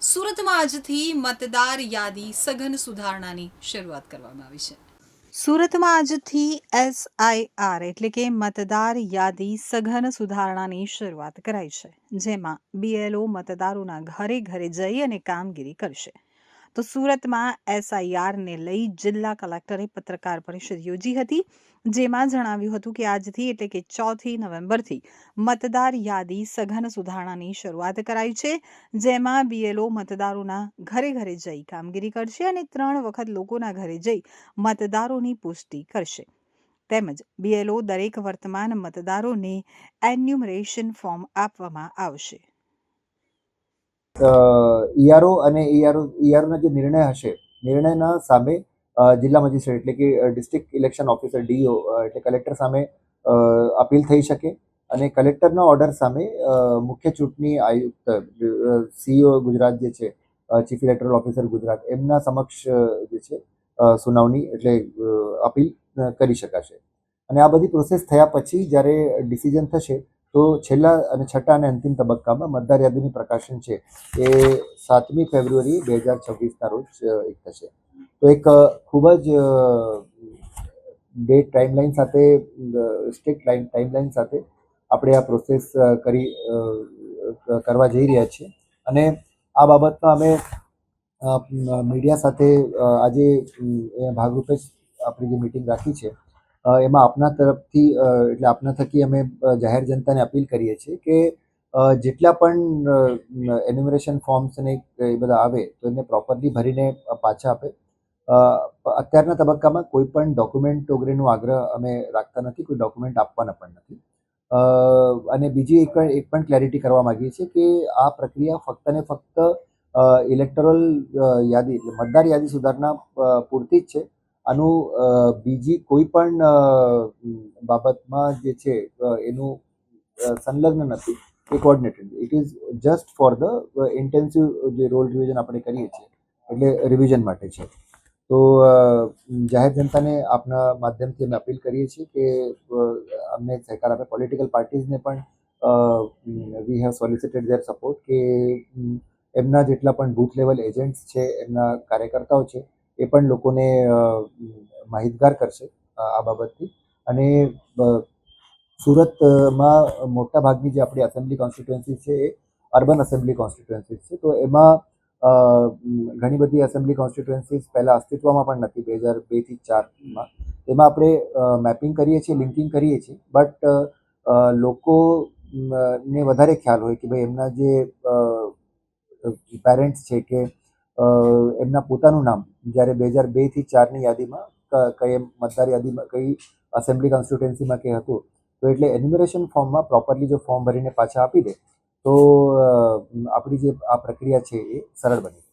સુરતમાં આજથી મતદાર યાદી સઘન સુધારણાની શરૂઆત કરવામાં આવી છે. સુરતમાં આજથી એસઆઈઆર એટલે કે મતદાર યાદી સઘન સુધારણાની શરૂઆત કરાઈ છે, જેમાં બીએલઓ મતદારોના ઘરે ઘરે જઈ અને કામગીરી કરશે. તો સુરતમાં એસઆઈઆરને લઈ જિલ્લા કલેક્ટરે પત્રકાર પરિષદ યોજી હતી, જેમાં જણાવ્યું હતું કે આજથી એટલે કે ચોથી નવેમ્બરથી મતદાર યાદી સઘન સુધારણાની શરૂઆત કરાઈ છે, જેમાં બીએલઓ મતદારોના ઘરે ઘરે જઈ કામગીરી કરશે અને ત્રણ વખત લોકોના ઘરે જઈ મતદારોની પુષ્ટિ કરશે. તેમજ બીએલઓ દરેક વર્તમાન મતદારોને એન્યુમરેશન ફોર્મ આપવામાં આવશે. ઈઆરઓ અને ઈઆરઓ, ઈઆરઓના જે નિર્ણય હશે, નિર્ણયના સામે જિલ્લા મજિસ્ટ્રેટ એટલે કે ડિસ્ટ્રિક્ટ ઇલેક્શન ઓફિસર, ડીઓ એટલે કલેક્ટર સામે અપીલ થઈ શકે અને કલેક્ટરના ઓર્ડર સામે મુખ્ય ચૂંટણી આયુક્ત સીઓ ગુજરાત જે છે ચીફ ઇલેક્ટોરલ ઓફિસર ગુજરાત, એમના સમક્ષ જે છે સુનાવણી એટલે અપીલ કરી શકાશે. અને આ બધી પ્રોસેસ થયા પછી જ્યારે ડિસિઝન થશે તો છેલ્લા અને છઠ્ઠા અને અંતિમ તબક્કામાં મતદાર યાદીનું પ્રકાશન છે એ સાતમી ફેબ્રુઆરી બે હજાર છવ્વીસના રોજ એક થશે. તો એક ખૂબ જ ડેટ ટાઈમલાઈન સાથે સ્ટ્રિક્ટ લાઈન, ટાઈમલાઈન સાથે આપણે આ પ્રોસેસ કરી કરવા જઈ રહ્યા છીએ. અને આ બાબતમાં અમે મીડિયા સાથે આજે ભાગરૂપે જ આપણી જે મિટિંગ રાખી છે એમાં આપના તરફથી એટલે આપના થકી અમે જાહેર જનતાને અપીલ કરીએ છીએ કે જેટલા પણ એન્યુમરેશન ફોર્મ્સ અને એ બધા આવે, તો એને પ્રોપરલી ભરીને પાછા આપે. અત્યારના તબક્કામાં કોઈ પણ ડોક્યુમેન્ટ વગેરેનો આગ્રહ અમે રાખતા નથી, કોઈ ડોક્યુમેન્ટ આપવાના પણ નથી. અને બીજી એક એક પણ ક્લેરિટી કરવા માંગીએ છીએ કે, આ પ્રક્રિયા ફક્ત ને ફક્ત ઇલેક્ટોરલ યાદી, મતદાર યાદી સુધારના પૂરતી જ છે. આનું બીજી કોઈ પણ બાબતમાં જે છે એનું સંલગ્ન નથી, એ coordinated it is just for the intensive જે રોલ રિવિઝન આપણે કરીએ છીએ, એટલે રિવિઝન માટે છે. તો જાહેર જનતાને આપના માધ્યમથી અમે અપીલ કરીએ છીએ કે અમને સહકાર આપે. પોલિટિકલ પાર્ટીઝને પણ we have solicited their support કે, એમના જેટલા પણ બૂથ લેવલ એજન્ટ્સ છે, એમના કાર્યકર્તાઓ છે એ પણ લોકોને માહિતગાર કરશે આ બાબતથી. અને સુરતમાં મોટા ભાગની જે આપણી એસેમ્બલી કોન્સ્ટિટ્યુએન્સી છે એ અર્બન એસેમ્બલી કોન્સ્ટિટ્યુએન્સી છે. તો એમાં ઘણી બધી એસેમ્બલી કોન્સ્ટિટ્યુએન્સીસ પહેલાં અસ્તિત્વમાં પણ નથી, બે હજાર બેથી ચારમાં એમાં આપણે મેપિંગ કરીએ છીએ લિંકિંગ કરીએ છીએ. બટ લોકો ને વધારે ખ્યાલ હોય કે ભાઈ એમના જે પેરેન્ટ્સ છે કે એમના પોતાનું નામ, જ્યારે બે હજાર બેથી ચારની યાદીમાં કઈ મતદાર યાદીમાં, કઈ એસેમ્બલી કોન્સ્ટિટ્યુએન્સીમાં કે હતું, તો એટલે એન્યુમરેશન ફોર્મમાં પ્રોપરલી જો ફોર્મ ભરીને પાછા આપી દે, તો આપણી જે આ પ્રક્રિયા છે એ સરળ બની.